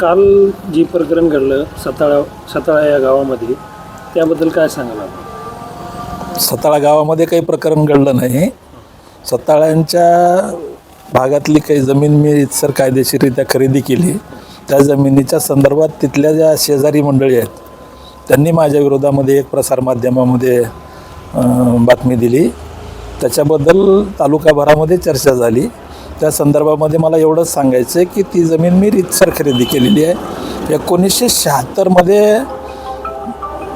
काल जे प्रकरण घडलं सताळा सताळा या गावामध्ये त्याबद्दल काय सांगाल आपण? सताळा गावामध्ये काही प्रकरण घडलं नाही. सताळ्यांच्या भागातली काही जमीन मी इतसर कायदेशीररित्या खरेदी केली. त्या जमिनीच्या संदर्भात तिथल्या ज्या शेजारी मंडळी आहेत त्यांनी माझ्या विरोधामध्ये एक प्रसारमाध्यमामध्ये अं, बातमी दिली. त्याच्याबद्दल तालुकाभरामध्ये चर्चा झाली. त्या संदर्भामध्ये मला एवढंच सांगायचं आहे की ती जमीन मी रितसर खरेदी केलेली आहे. एकोणीसशे शहात्तरमध्ये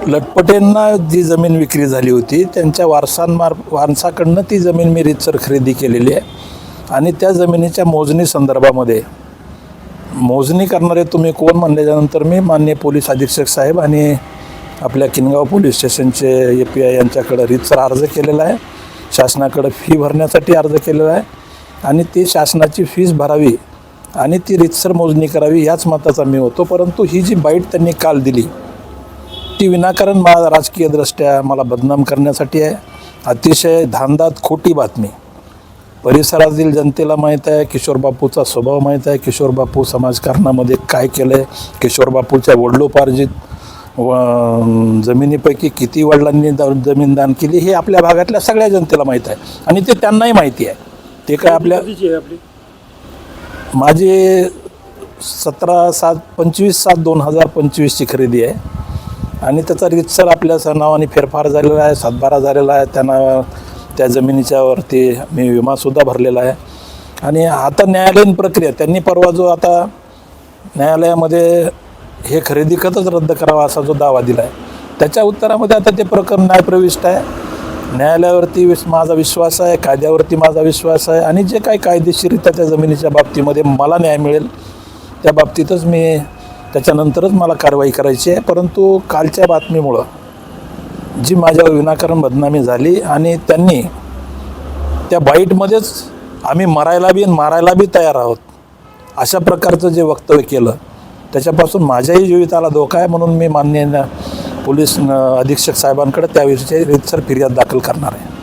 लटपटेंना जी जमीन विक्री झाली होती त्यांच्या वारसांमार वारसाकडनं ती जमीन मी रितसर खरेदी केलेली आहे. आणि त्या जमिनीच्या मोजणी संदर्भामध्ये मोजणी करणारे तुम्ही कोण म्हणल्याच्यानंतर मी मान्य पोलीस अधीक्षक साहेब आणि आपल्या किनगाव पोलीस स्टेशनचे ए पी आय यांच्याकडं रितसर अर्ज केलेला आहे. शासनाकडं फी भरण्यासाठी अर्ज केलेला आहे. आणि ती शासनाची फीज भरावी आणि ती रितसर मोजणी करावी याच मताचा मी होतो. परंतु ही जी बाईट त्यांनी काल दिली ती विनाकारण मला राजकीयदृष्ट्या मला बदनाम करण्यासाठी आहे. अतिशय धांदात खोटी बातमी. परिसरातील जनतेला माहीत आहे किशोर बापूचा स्वभाव माहीत आहे किशोर बापू समाजकारणामध्ये काय केलं आहे किशोरबापूच्या वडलोपार्जित व जमिनीपैकी किती वडिलांनी जमीनदान जमीन दान केली हे आपल्या भागातल्या सगळ्या जनतेला माहीत आहे. आणि ते त्यांनाही माहिती आहे. ते काय आपल्या कधीची आहे आपली? माझी सतरा सात पंचवीस सात दोन हजार पंचवीसची खरेदी आहे. आणि त्याचा रितसर आपल्या नावाने फेरफार झालेला आहे सातबारा झालेला आहे. त्यांना त्या जमिनीच्या वरती मी विमासुद्धा भरलेला आहे. आणि आता न्यायालयीन प्रक्रिया त्यांनी परवा जो आता न्यायालयामध्ये हे खरेदी खतच रद्द करावा असा जो दावा दिला आहे त्याच्या उत्तरामध्ये आता ते प्रकरण न्यायप्रविष्ट आहे. न्यायालयावरती विस माझा विश्वास आहे कायद्यावरती माझा विश्वास आहे आणि जे काही कायदेशीरित्या त्या जमिनीच्या बाबतीमध्ये मला न्याय मिळेल त्या बाबतीतच मी त्याच्यानंतरच मला कारवाई करायची आहे. परंतु कालच्या बातमीमुळं जी माझ्यावर विनाकारण बदनामी झाली आणि त्यांनी त्या बाईटमध्येच आम्ही मरायला बी आणि मारायला बी तयार आहोत अशा प्रकारचं जे वक्तव्य केलं त्याच्यापासून माझ्याही जीविताला धोका आहे म्हणून मी मान्य पोलीस अधीक्षक साहेबांकडे त्याविषयी रितसर फिर्याद दाखल करणार आहे.